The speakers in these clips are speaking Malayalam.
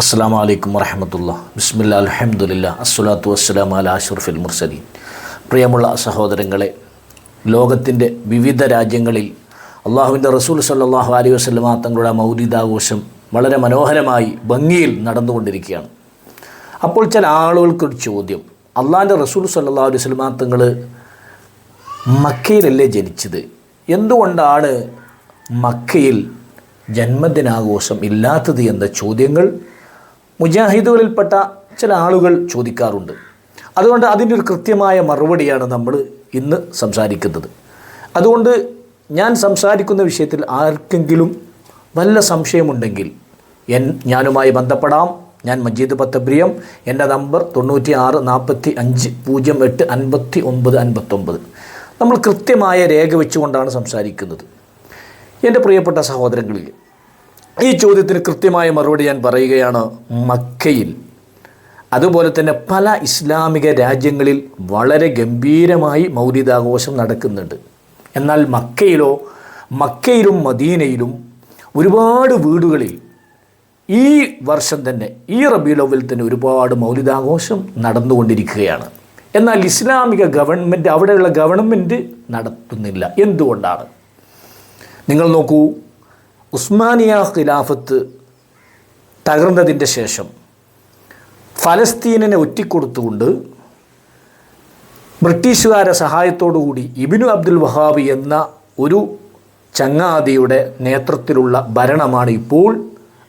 അസ്സാം വലൈക്കും വറഹമത്തുള്ള ബിസ്മില്ല അലഹമുല്ല അസ്സലാത്തു വസ്സലാം അല അഷറഫുൽ മുർസലീൻ. പ്രിയമുള്ള സഹോദരങ്ങളെ ലോകത്തിന്റെ വിവിധ രാജ്യങ്ങളിൽ അള്ളാഹുവിന്റെ റസൂൽ സല്ലാഹു അലൈ വസ്ലമ തങ്ങളുടെ മൗലിദാഘോഷം വളരെ മനോഹരമായി ഭംഗിയിൽ നടന്നുകൊണ്ടിരിക്കുകയാണ്. അപ്പോൾ ചില ആളുകൾക്കൊരു ചോദ്യം. അള്ളാഹിന്റെ റസൂൽ സല്ലാ അലൈഹി വസ്ലമ തങ്ങൾ മക്കയിലല്ലേ ജനിച്ചത്? എന്തുകൊണ്ടാണ് മക്കയിൽ ജന്മദിനാഘോഷം ഇല്ലാത്തത് എന്ന ചോദ്യങ്ങൾ മുജാഹിദുകളിൽപ്പെട്ട ചില ആളുകൾ ചോദിക്കാറുണ്ട്. അതുകൊണ്ട് അതിന്റെ ഒരു കൃത്യമായ മറുപടിയാണ് നമ്മൾ ഇന്ന് സംസാരിക്കുന്നത്. അതുകൊണ്ട് ഞാൻ സംസാരിക്കുന്ന വിഷയത്തിൽ ആർക്കെങ്കിലും വല്ല സംശയമുണ്ടെങ്കിൽ എൻ ഞാനുമായി ബന്ധപ്പെടാം. ഞാൻ മജീദ് പത്തബ്രിയം എന്റെ നമ്പർ തൊണ്ണൂറ്റി ആറ് നാൽപ്പത്തി അഞ്ച് പൂജ്യം എട്ട് അൻപത്തി ഒമ്പത് അൻപത്തൊമ്പത്. നമ്മൾ കൃത്യമായ രേഖ വെച്ചുകൊണ്ടാണ് സംസാരിക്കുന്നത്. എന്റെ പ്രിയപ്പെട്ട സഹോദരങ്ങളിൽ ഈ ചോദ്യത്തിന് കൃത്യമായ മറുപടി ഞാൻ പറയുകയാണ് മക്കയിൽ. അതുപോലെ തന്നെ പല ഇസ്ലാമിക രാജ്യങ്ങളിൽ വളരെ ഗംഭീരമായി മൗലിതാഘോഷം നടക്കുന്നുണ്ട്. എന്നാൽ മക്കയിലോ മക്കയിലും മദീനയിലും ഒരുപാട് വീടുകളിൽ ഈ വർഷം തന്നെ ഈ റബീലോവിൽ തന്നെ ഒരുപാട് മൗലിതാഘോഷം നടന്നുകൊണ്ടിരിക്കുകയാണ്. എന്നാൽ ഇസ്ലാമിക ഗവൺമെന്റ് അവിടെയുള്ള ഗവൺമെന്റ് നടത്തുന്നില്ല. എന്തുകൊണ്ടാണ്? നിങ്ങൾ നോക്കൂ ഉസ്മാനിയ ഖിലാഫത്ത് തകർന്നതിന്റെ ശേഷം ഫലസ്തീനിനെ ഒറ്റിക്കൊടുത്തുകൊണ്ട് ബ്രിട്ടീഷുകാരെ സഹായത്തോടുകൂടി ഇബിനു അബ്ദുൽ വഹാബ് എന്ന ഒരു ചങ്ങാതിയുടെ നേതൃത്വത്തിലുള്ള ഭരണമാണ് ഇപ്പോൾ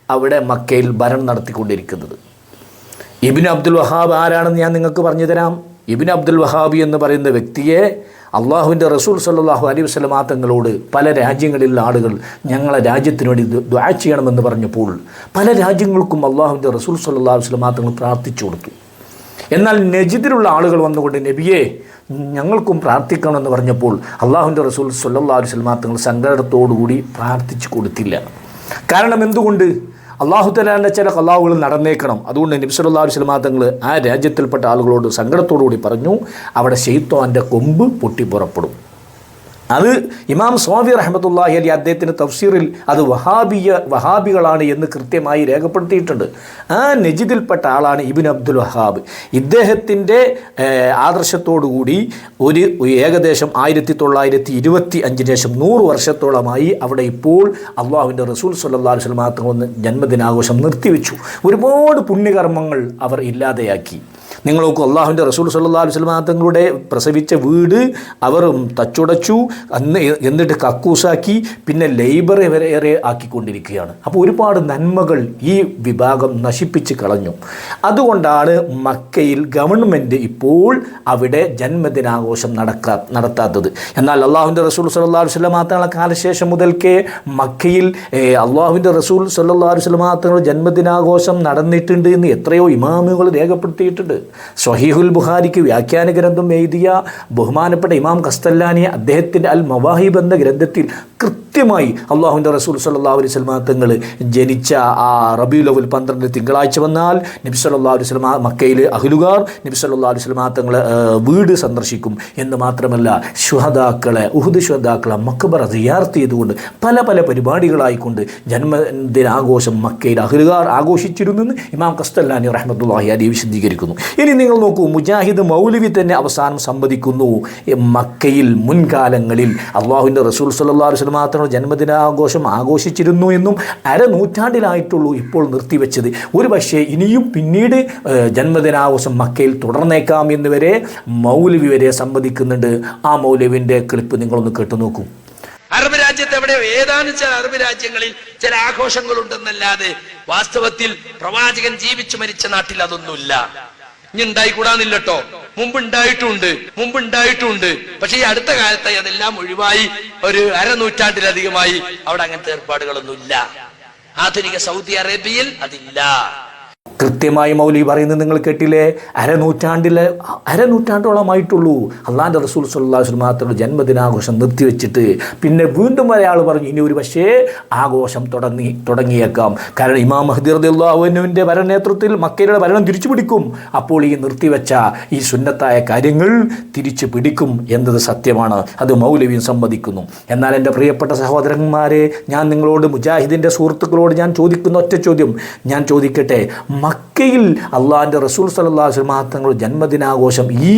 അവിടെ മക്കയിൽ ഭരണം നടത്തിക്കൊണ്ടിരിക്കുന്നത്. ഇബിനു അബ്ദുൽ വഹാബ് ആരാണെന്ന് ഞാൻ നിങ്ങൾക്ക് പറഞ്ഞു തരാം. ഇബിൻ അബ്ദുൽ വഹാബി എന്ന് പറയുന്ന വ്യക്തിയെ അള്ളാഹുവിന്റെ റസൂൽ സല്ലാഹു അലൈഹി വസ്ലമാ തങ്ങളോട് പല രാജ്യങ്ങളിലുള്ള ആളുകൾ ഞങ്ങളെ രാജ്യത്തിന് വേണ്ടി ദ്വാ ചെയ്യണമെന്ന് പറഞ്ഞപ്പോൾ പല രാജ്യങ്ങൾക്കും അള്ളാഹുവിന്റെ റസൂൽ സല്ലാഹു വസ്ലമാ തങ്ങൾ പ്രാർത്ഥിച്ചു കൊടുത്തു. എന്നാൽ നജിദിലുള്ള ആളുകൾ വന്നുകൊണ്ട് നബിയെ ഞങ്ങൾക്കും പ്രാർത്ഥിക്കണമെന്ന് പറഞ്ഞപ്പോൾ അള്ളാഹുവിന്റെ റസൂൽ സല്ലാ വസ്ലമാ തങ്ങൾ സങ്കടത്തോടുകൂടി പ്രാർത്ഥിച്ചു കൊടുത്തില്ല. കാരണം എന്തുകൊണ്ട്? അള്ളാഹു തലാന്റെ ചില കലാവുകൾ നടന്നേക്കണം. അതുകൊണ്ട് നബ്സല്ലാ വസ്ലമാ തങ്ങൾ ആ രാജ്യത്തിൽപ്പെട്ട ആളുകളോട് സങ്കടത്തോടു കൂടി പറഞ്ഞു അവിടെ ഷെയ്ത്തോന്റെ കൊമ്പ് പൊട്ടി പുറപ്പെടും അത് ഇമാം സ്വാമി റഹമത്തുല്ലാഹി അലി അദ്ദേഹത്തിന്റെ തഫ്സീറിൽ അത് വഹാബിയ വഹാബികളാണ് എന്ന് കൃത്യമായി രേഖപ്പെടുത്തിയിട്ടുണ്ട്. ആ നജിദിൽപ്പെട്ട ആളാണ് ഇബിൻ അബ്ദുൽ വഹാബ്. ഇദ്ദേഹത്തിന്റെ ആദർശത്തോടുകൂടി ഒരു ഏകദേശം ആയിരത്തി തൊള്ളായിരത്തി ഇരുപത്തി അഞ്ചിന് ശേഷം നൂറ് വർഷത്തോളമായി അവിടെ ഇപ്പോൾ അള്ളാഹുവിന്റെ റസൂൽ സല്ലാ വസ്ലമാ തങ്ങൾ ജന്മദിനാഘോഷം നിർത്തിവെച്ചു. ഒരുപാട് പുണ്യകർമ്മങ്ങൾ അവർ ഇല്ലാതെയാക്കി. നിങ്ങൾ നോക്കൂ അള്ളാഹുവിന്റെ റസൂൽ സല്ലാ വസ്ലമാ തങ്ങളുടെ പ്രസവിച്ച വീട് അവർ തച്ചുടച്ചു അന്ന് എന്നിട്ട് കക്കൂസാക്കി പിന്നെ ലൈബ്രറി വരെ ആക്കിക്കൊണ്ടിരിക്കുകയാണ്. അപ്പോൾ ഒരുപാട് നന്മകൾ ഈ വിഭാഗം നശിപ്പിച്ച് കളഞ്ഞു. അതുകൊണ്ടാണ് മക്കയിൽ ഗവൺമെന്റ് ഇപ്പോൾ അവിടെ ജന്മദിനാഘോഷം നടക്കാ നടത്താത്തത്. എന്നാൽ അള്ളാഹുവിന്റെ റസൂൽ സല്ലാ വസ്ലമാ തങ്ങളുടെ കാലശേഷം മുതൽക്കേ മക്കയിൽ അള്ളാഹുവിന്റെ റസൂൽ സല്ലാ വസ്ലമാ തങ്ങളുടെ ജന്മദിനാഘോഷം നടന്നിട്ടുണ്ട് എന്ന് എത്രയോ ഇമാമുകൾ രേഖപ്പെടുത്തിയിട്ടുണ്ട്. ഷഹീഹുൽ ബുഹാരിക്ക് വ്യാഖ്യാന ഗ്രന്ഥം എഴുതിയ ബഹുമാനപ്പെട്ട ഇമാം കസ്തല്ലാനി അദ്ദേഹത്തിന്റെ അൽ മവാഹിബ് എന്ന ഗ്രന്ഥത്തിൽ കൃത്യമായി അള്ളാഹുവിന്റെ റസൂൽ സല്ലാ അലൈഹി സ്വലമ തങ്ങൾ ജനിച്ച ആ റബിയുലവൽ പന്ത്രണ്ട് തിങ്കളാഴ്ച വന്നാൽ നബി സല്ലാ അലൈഹി സ്വലമ മക്കയിൽ അഖിലുകാർ നബി സല്ലാ അലൈഹി സ്വലമ തങ്ങൾ വീട് സന്ദർശിക്കും. എന്ന് മാത്രമല്ല ശുഹദാക്കളെ ഉഹുദ് ശുഹദാക്കളെ മക്കബറ സിയാർത്ത് ചെയ്തുകൊണ്ട് പല പല പരിപാടികളായിക്കൊണ്ട് ജന്മദിനാഘോഷം മക്കയിൽ അഖിലുകാർ ആഘോഷിച്ചിരുന്നെന്ന് ഇമാം കസ്തല്ലാനി റഹ്മത്തുല്ലാഹി അലി വിശദീകരിക്കുന്നു. ഇനി നിങ്ങൾ നോക്കൂ മുജാഹിദ് മൗലവി തന്നെ അവസാനം സംവദിക്കുന്നു. മക്കയിൽ മുൻകാലങ്ങളിൽ അള്ളാഹുവിന്റെ റസൂൽ സല്ലാ അലൈഹി മാത്രം ജന്മദിനാഘോഷം ആഘോഷിച്ചിരുന്നു എന്നും അരനൂറ്റാണ്ടിലായിട്ടുള്ളൂ ഇപ്പോൾ നിർത്തിവെച്ചത്. ഒരു പക്ഷേ ഇനിയും പിന്നീട് ജന്മദിനാഘോഷം മക്കയിൽ തുടർന്നേക്കാം എന്ന് വരെ മൗലവി വരെ സംവദിക്കുന്നുണ്ട് ആ മൗലവിന്റെ ക്ലിപ്പ് നിങ്ങളൊന്ന് കേട്ടു നോക്കൂ. അറബ് രാജ്യത്ത് എവിടെയോ ഏതാനും ചില അറബ് രാജ്യങ്ങളിൽ ചില ആഘോഷങ്ങളുണ്ടെന്നല്ലാതെ വാസ്തവത്തിൽ പ്രവാചകൻ ജീവിച്ചു മരിച്ച നാട്ടിൽ അതൊന്നുമില്ല. ഇനി ഉണ്ടായിക്കൂടാന്നില്ലട്ടോ. മുമ്പ് ഉണ്ടായിട്ടുണ്ട് മുമ്പ് പക്ഷെ ഈ അടുത്ത കാലത്തായി അതെല്ലാം ഒഴിവായി. ഒരു അരനൂറ്റാണ്ടിലധികമായി അവിടെ അങ്ങനത്തെ ഏർപ്പാടുകളൊന്നുമില്ല. ആധുനിക സൗദി അറേബ്യയിൽ അതില്ല. കൃത്യമായി മൗലി പറയുന്നത് നിങ്ങൾ കേട്ടില്ലേ? അരനൂറ്റാണ്ടിലെ അരനൂറ്റാണ്ടോളമായിട്ടുള്ളൂ അള്ളാന്റെ റസൂൽ സല്ലാഹു മാത്രമുള്ള ജന്മദിനാഘോഷം നിർത്തിവെച്ചിട്ട് പിന്നെ വീണ്ടും ഒരാൾ പറഞ്ഞു ഇനി ഒരു പക്ഷേ ആഘോഷം തുടങ്ങി തുടങ്ങിയേക്കാം. കാരണം ഇമാം മഹദി റദിയുള്ളാഹുവിന്റെ ഭരണനേതൃത്വത്തിൽ മക്കയുടെ ഭരണം തിരിച്ചു പിടിക്കും. അപ്പോൾ ഈ നിർത്തിവെച്ച ഈ സുന്നത്തായ കാര്യങ്ങൾ തിരിച്ചു പിടിക്കും എന്നത് സത്യമാണ്. അത് മൗലവിയും സമ്മതിക്കുന്നു. എന്നാൽ എന്റെ പ്രിയപ്പെട്ട സഹോദരന്മാരെ ഞാൻ നിങ്ങളോട് മുജാഹിദിന്റെ സുഹൃത്തുക്കളോട് ഞാൻ ചോദിക്കുന്ന ഒറ്റ ചോദ്യം. ഞാൻ ചോദിക്കട്ടെ മക്കയിൽ അള്ളാഹിന്റെ റസൂൽ സല്ലാഹു തങ്ങളുടെ ജന്മദിനാഘോഷം ഈ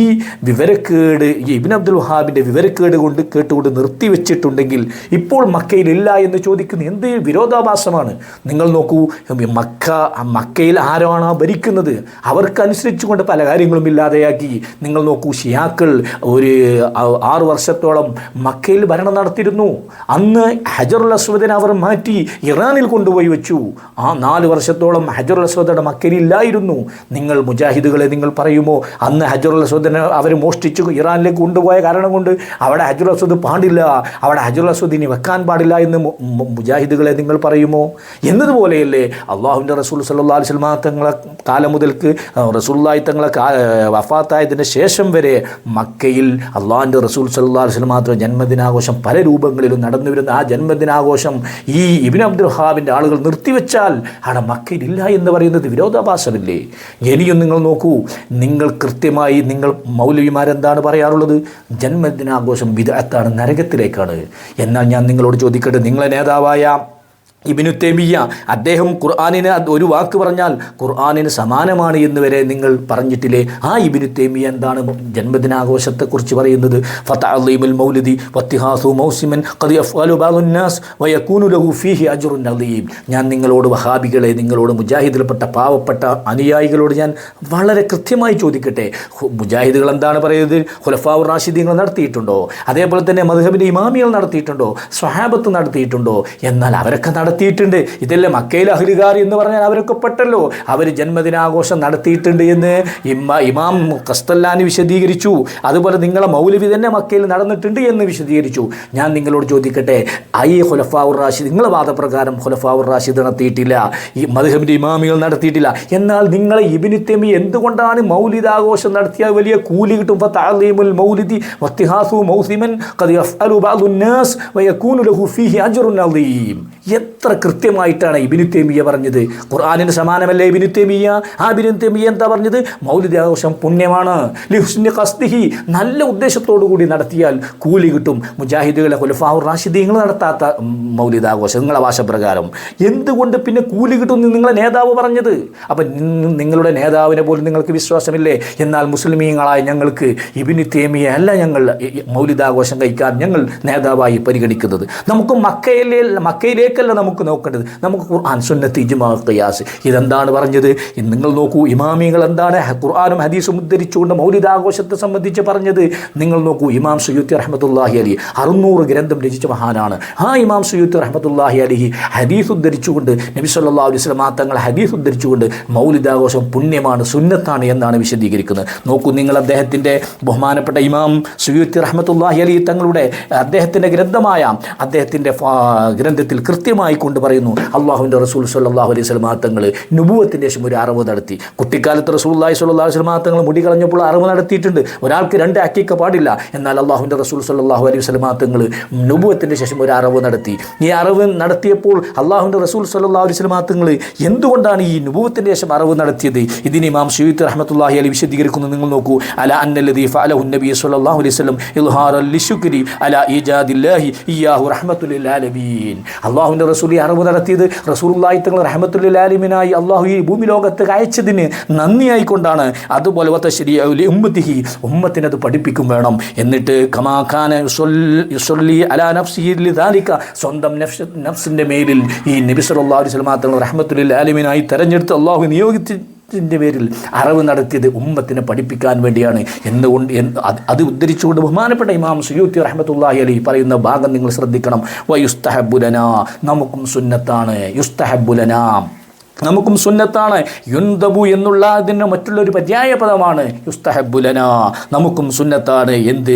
വിവരക്കേട് ഈ ഇബിൻ അബ്ദുൽ വഹാബിന്റെ വിവരക്കേട് കൊണ്ട് കേട്ടുകൊണ്ട് നിർത്തിവെച്ചിട്ടുണ്ടെങ്കിൽ ഇപ്പോൾ മക്കയിലില്ല എന്ന് ചോദിക്കുന്നു എന്ത് വിരോധാഭാസമാണ്? നിങ്ങൾ നോക്കൂ മക്ക മക്കയിൽ ആരാണ് ഭരിക്കുന്നത്? അവർക്കനുസരിച്ചുകൊണ്ട് പല കാര്യങ്ങളും ഇല്ലാതെയാക്കി. നിങ്ങൾ നോക്കൂ ഷിയാക്കൾ ഒരു ആറു വർഷത്തോളം മക്കയിൽ ഭരണം നടത്തിയിരുന്നു. അന്ന് ഹജറുൽ അസ്വദിനെ അവർ മാറ്റി ഇറാനിൽ കൊണ്ടുപോയി വെച്ചു. ആ നാല് വർഷത്തോളം ഹജറുൽ അസ്വദയുടെ മക്കയിൽ ഇല്ലായിരുന്നു നിങ്ങൾ മുജാഹിദുകളെ നിങ്ങൾ പറയുമോ? അന്ന് ഹജറുൽ അസ്വദിനെ അവർ മോഷ്ടിച്ചു ഇറാനിലേക്ക് കൊണ്ടുപോയ കാരണം കൊണ്ട് അവിടെ ഹജറുൽ അസ്വദ് പാടില്ല. അവിടെ ഹജറുൽ അസ്വദ് ഇനി വെക്കാൻ പാടില്ല എന്ന് മുജാഹിദുകളെ നിങ്ങൾ പറയുമോ? എന്നതുപോലെയല്ലേ അള്ളാഹുവിന്റെ റസൂൽ സല്ലാ അലിസ്ലാ തങ്ങളെ കാലം മുതൽക്ക് റസൂല്ലായി തങ്ങളെ വഫാത്തായതിന് ശേഷം വരെ മക്കയിൽ അള്ളാഹിന്റെ റസൂൽ സല്ലാ അലിസ്ലാം മാത്രം ജന്മദിനാഘോഷം പല രൂപങ്ങളിലും നടന്നു വരുന്ന ആ ജന്മദിനാഘോഷം ഈ ഇബിൻ അബ്ദുൽ ഹാബിന്റെ ആളുകൾ നിർത്തിവെച്ചാൽ അവിടെ മക്കയിലില്ല എന്ന് പറയുന്നത് വിരോധാഭാസമല്ലേ ഇനിയും നിങ്ങൾ നോക്കൂ നിങ്ങൾ കൃത്യമായി നിങ്ങൾ മൗലവിമാരെന്താണ് പറയാറുള്ളത്? ജന്മദിനാഘോഷം വിദഗ്ധാണ് നരകത്തിലേക്കാണ്. എന്നാൽ ഞാൻ നിങ്ങളോട് ചോദിക്കട്ടെ നിങ്ങളെ നേതാവായ ഇബിനു തെമിയ അദ്ദേഹം ഖുർആാനിന് ഒരു വാക്ക് പറഞ്ഞാൽ ഖുർആാനിന് സമാനമാണ് എന്ന് വരെ നിങ്ങൾ പറഞ്ഞിട്ടില്ലേ? ആ ഇബിനു തെമിയ എന്താണ് ജന്മദിനാഘോഷത്തെക്കുറിച്ച് പറയുന്നത്? മൗലിദി വത്തിഹാസു മൗസിമൻ ലഹു ഫീഹി ഞാൻ നിങ്ങളോട് വഹാബികളെ നിങ്ങളോട് മുജാഹിദിൽപ്പെട്ട പാവപ്പെട്ട അനുയായികളോട് ഞാൻ വളരെ കൃത്യമായി ചോദിക്കട്ടെ. മുജാഹിദുകൾ എന്താണ് പറയുന്നത്? ഖുലഫാവുർ റാഷിദീങ്ങൾ നടത്തിയിട്ടുണ്ടോ? അതേപോലെ തന്നെ മധുഹബിന്റെ ഇമാമികൾ നടത്തിയിട്ടുണ്ടോ? സ്വഹാബത്ത് നടത്തിയിട്ടുണ്ടോ? എന്നാൽ അവരൊക്കെ നടത്തിയിട്ടുണ്ട്. ഇതെല്ലാം മക്കയിൽ അഹ്ലുകാർ എന്ന് പറഞ്ഞാൽ അവരൊക്കെ പെട്ടല്ലോ. അവർ ജന്മദിനാഘോഷം നടത്തിയിട്ടുണ്ട് എന്ന് ഇമ്മ ഇമാം കസ്തല്ലാനി വിശദീകരിച്ചു. അതുപോലെ നിങ്ങളെ മൗലവി തന്നെ മക്കയിൽ നടന്നിട്ടുണ്ട് എന്ന് വിശദീകരിച്ചു. ഞാൻ നിങ്ങളോട് ചോദിക്കട്ടെ ഐ ഹുലഫാവുർ റാഷിദ് നിങ്ങളെ വാദപ്രകാരം ഹുലഫാവുർ റാഷിദ് നടത്തിയിട്ടില്ല? ഈ മധുഹബിന്റെ ഇമാമികൾ നടത്തിയിട്ടില്ല. എന്നാൽ നിങ്ങളെ ഇബിനുത്തെമി എന്തുകൊണ്ടാണ് മൗലിദാഘോഷം നടത്തിയാൽ വലിയ കൂലി കിട്ടും? ഫീമുൽ മൗലിദി മൗസിമൻ കത് ബാദുന്നാസ് വയക്കൂനു ലഹു ഫീഹി അജ്റുൻ അദീം. എത്ര കൃത്യമായിട്ടാണ് ഇബിനു തേമിയ പറഞ്ഞത്? ഖുർആാനിന് സമാനമല്ലേ ഇബിനു തേമിയ ആ ഇബിനു തേമിയ എന്താ പറഞ്ഞത്? മൗലിദാഘോഷം പുണ്യമാണ്. ലിഹുസ്നി ഖസ്ദിഹി നല്ല ഉദ്ദേശത്തോടു കൂടി നടത്തിയാൽ കൂലി കിട്ടും. മുജാഹിദുകളെ ഖുലഫാവുർ റാഷിദീങ്ങൾ നടത്താത്ത മൗലിദാഘോഷം നിങ്ങളെ ഭാഷപ്രകാരം എന്തുകൊണ്ട് പിന്നെ കൂലി കിട്ടും നിങ്ങളെ നേതാവ് പറഞ്ഞത്? അപ്പം നിങ്ങളുടെ നേതാവിനെ പോലും നിങ്ങൾക്ക് വിശ്വാസമില്ലേ? എന്നാൽ മുസ്ലിമീങ്ങളായ ഞങ്ങൾക്ക് ഇബിനു തേമിയ അല്ല ഞങ്ങൾ മൗലിദാഘോഷം കഴിക്കാൻ ഞങ്ങൾ നേതാവായി പരിഗണിക്കുന്നത്. നമുക്ക് മക്കയിലെ മക്കയിലേക്കല്ല നമുക്ക് നോക്കേണ്ടത്? നമുക്ക് ഖുർആൻ സുന്നത്ത് ഇജ്മാ ഖിയാസ്. ഇതെന്താണ് പറഞ്ഞത്? നിങ്ങൾ നോക്കൂ ഇമാമികൾ എന്താണ് ഖുർആാനും ഹദീസും ഉദ്ധരിച്ചുകൊണ്ട് മൗലിദാഘോഷത്തെ സംബന്ധിച്ച് പറഞ്ഞത്? നിങ്ങൾ നോക്കൂ ഇമാം സുയൂത്തി റഹ്മത്തുല്ലാഹി അലി അറുന്നൂറ് ഗ്രന്ഥം രചിച്ച മഹാനാണ്. ആ ഇമാം സുയൂത്തി റഹ്മത്തുല്ലാഹി അലിഹി ഹദീസ് ഉദ്ധരിച്ചുകൊണ്ട് നബി സല്ലല്ലാഹു അലൈഹി വസല്ലം തങ്ങൾ ഹദീസ് ഉദ്ധരിച്ചുകൊണ്ട് മൗലിദാഘോഷം പുണ്യമാണ് സുന്നത്താണ് എന്നാണ് വിശദീകരിക്കുന്നത്. നോക്കൂ നിങ്ങൾ അദ്ദേഹത്തിന്റെ ബഹുമാനപ്പെട്ട ഇമാം സുയൂത്തി റഹ്മത്തുല്ലാഹി അലി തങ്ങളുടെ അദ്ദേഹത്തിന്റെ ഗ്രന്ഥമായ അദ്ദേഹത്തിന്റെ ഗ്രന്ഥത്തിൽ കൃത്യമായി കൊണ്ട് പറയുന്നു അള്ളാഹുവിന്റെ റസൂൽ സല്ലല്ലാഹു അലൈഹി വസല്ലം തങ്ങൾ നുബുവത്തിന്റെ ശേഷം ഒരു അറിവ് നടത്തി. കുട്ടിക്കാലത്ത് റസൂലുള്ളാഹി സ്വല്ലല്ലാഹു അലൈഹി വസല്ലം തങ്ങൾ മുടി കളഞ്ഞപ്പോൾ അറിവ് നടത്തിയിട്ടുണ്ട്. ഒരാൾക്ക് രണ്ട് അക്കിക്ക പാടില്ല. എന്നാൽ അള്ളാഹുവിന്റെ റസൂൽ സല്ലല്ലാഹു അലൈഹി വസല്ലം തങ്ങൾ നുബുവത്തിന്റെ ശേഷം ഒരു അറിവ് നടത്തി. ഈ അറിവ് നടത്തിയപ്പോൾ അള്ളാഹുവിന്റെ റസൂൽ സല്ലല്ലാഹു അലൈഹി വസല്ലം തങ്ങൾ എന്തുകൊണ്ടാണ് ഈ നുബുവത്തിന്റെ ശേഷം അറിവ് നടത്തിയത്? ഇതിന് ഇമാം ഷീത്ത് റഹ്മത്തുള്ളാഹി അലി വിശദീകരിക്കുന്നു. നിങ്ങൾ നോക്കൂ അല അന്നല്ലദീ ഫഅലഹു നബി സല്ലല്ലാഹു അലൈഹി ഇൽഹാറൻ ലിശുക്രി അല ഈജാദില്ലാഹി ഇയ്യാഹു റഹ്മത്തുൽ ലിൽ ആലമീൻ. അള്ളാഹുവിന്റെ റസൂൽ ഈ അറിവ് നടത്തിയത്. റസൂലുള്ളാഹി തങ്ങൾ ആലമീനായി അള്ളാഹു ഈ ഭൂമി ലോകത്ത് അയച്ചതിന് നന്ദിയായിക്കൊണ്ടാണ്. അതുപോലെ വത്തശ്ശേരി ഉമ്മത്തിഹി ഉമ്മത്തിനത് പഠിപ്പിക്കും വേണം. എന്നിട്ട് കമാഖാന യുസല്ലി അലാ നഫ്സി ലിദാലിക സ്വന്തം നഫ്സ് നഫ്സിന്റെ മേലിൽ ഈ നബി സല്ലല്ലാഹു അലൈഹി വസല്ലം തങ്ങൾ ആലമീനായി തെരഞ്ഞെടുത്ത് അള്ളാഹു നിയോഗിച്ച് ത്തിന്റെ പേരിൽ അറിവ് നടത്തിയത് ഉമ്മത്തിനെ പഠിപ്പിക്കാൻ വേണ്ടിയാണ്. എന്നുകൊണ്ട് എന്ന് അത് അത് ഉദ്ധരിച്ചുകൊണ്ട് ബഹുമാനപ്പെട്ട ഇമാം സുയൂത്തി റഹ്മത്തുല്ലാഹി അലി പറയുന്ന ഭാഗം നിങ്ങൾ ശ്രദ്ധിക്കണം. വയുസ്തഹബുലന നമുക്കും സുന്നത്താണ്. യുസ്തഹബുലന നമുക്കും സുന്നത്താണ്. യുന്തബു എന്നുള്ള അതിന് മറ്റുള്ളൊരു പര്യായ പദമാണ് യുസ്തഹബുലന നമുക്കും സുന്നത്താണ്. എന്ത്?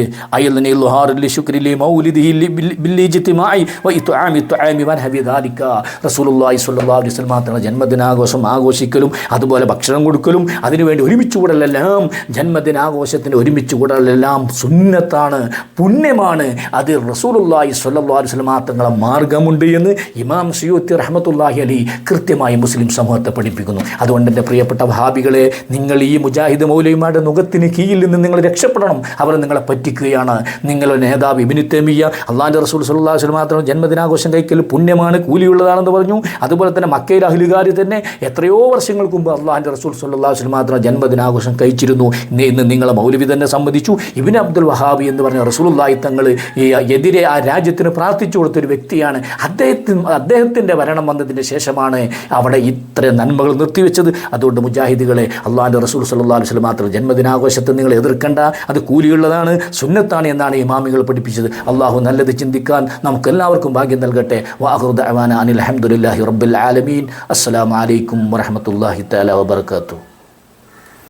റസൂലുള്ളാഹി അലൈഹി വസല്ലം ജന്മദിനാഘോഷം ആഘോഷിക്കലും അതുപോലെ ഭക്ഷണം കൊടുക്കലും അതിനുവേണ്ടി ഒരുമിച്ച് കൂടലെല്ലാം. ജന്മദിനാഘോഷത്തിന് ഒരുമിച്ച് കൂടലെല്ലാം സുന്നത്താണ് പുണ്യമാണ്. അത് റസൂലുള്ളാഹി സ്വല്ലല്ലാഹു അലൈഹി വസല്ലം മാർഗമുണ്ട് എന്ന് ഇമാം സിയോത്തി റഹ്മത്തുള്ളാഹി അലി കൃത്യമായി മുസ്ലിം സമൂഹത്തെ പഠിപ്പിക്കുന്നു. അതുകൊണ്ട് എന്റെ പ്രിയപ്പെട്ട വഹാബികളെ നിങ്ങൾ ഈ മുജാഹിദ് മൗലയുമാരുടെ മുഖത്തിന് കീഴിൽ നിന്ന് നിങ്ങൾ രക്ഷപ്പെടണം. അവർ നിങ്ങളെ പറ്റിക്കുകയാണ്. നിങ്ങളുടെ നേതാവ് ഇബിനു തേമിയ അള്ളാഹിന്റെ റസൂൽ വസല്ലം മാത്രം ജന്മദിനാഘോഷം കഴിക്കൽ പുണ്യമാണ് കൂലിയുള്ളതാണെന്ന് പറഞ്ഞു. അതുപോലെ തന്നെ മക്കയിൽ അഹ്ലുകാർ തന്നെ എത്രയോ വർഷങ്ങൾക്ക് മുമ്പ് അള്ളാഹിന്റെ റസൂൽ വസല്ലം മാത്രം ജന്മദിനാഘോഷം കഴിച്ചിരുന്നു. ഇന്ന് നിങ്ങളെ മൗലവി തന്നെ സംബന്ധിച്ചു. ഇബിൻ അബ്ദുൽ വഹാബി എന്ന് പറഞ്ഞ റസൂലുള്ളാഹി തങ്ങൾ എതിരെ ആ രാജ്യത്തിന് പ്രാർത്ഥിച്ചു കൊടുത്തൊരു വ്യക്തിയാണ്. അദ്ദേഹത്തിന് അദ്ദേഹത്തിന്റെ ഭരണം വന്നതിന് ശേഷമാണ് അവിടെ ഇത്ര നന്മകൾ നിർത്തിവെച്ചത്. അതുകൊണ്ട് മുജാഹിദികളെ അള്ളാഹിന്റെ റസൂൽ അലൈഹി വസല്ലം മാത്രം ജന്മദിനാഘോഷത്തെ നിങ്ങൾ എതിർക്കേണ്ട. അത് കൂലിയുള്ളതാണ് സുന്നത്താണ് എന്നാണ് ഇമാമികൾ പഠിപ്പിച്ചത്. അള്ളാഹു നല്ലത് ചിന്തിക്കാൻ നമുക്ക് എല്ലാവർക്കും ഭാഗ്യം നൽകട്ടെ. വാഹുദ് അനിൽ അഹമ്മദുല്ലാഹി റബ്ബുൽ ആലമീൻ. അസ്സാം വലൈക്കും വറഹ്മത്തുള്ളാഹി തആല വബറകാതുഹു.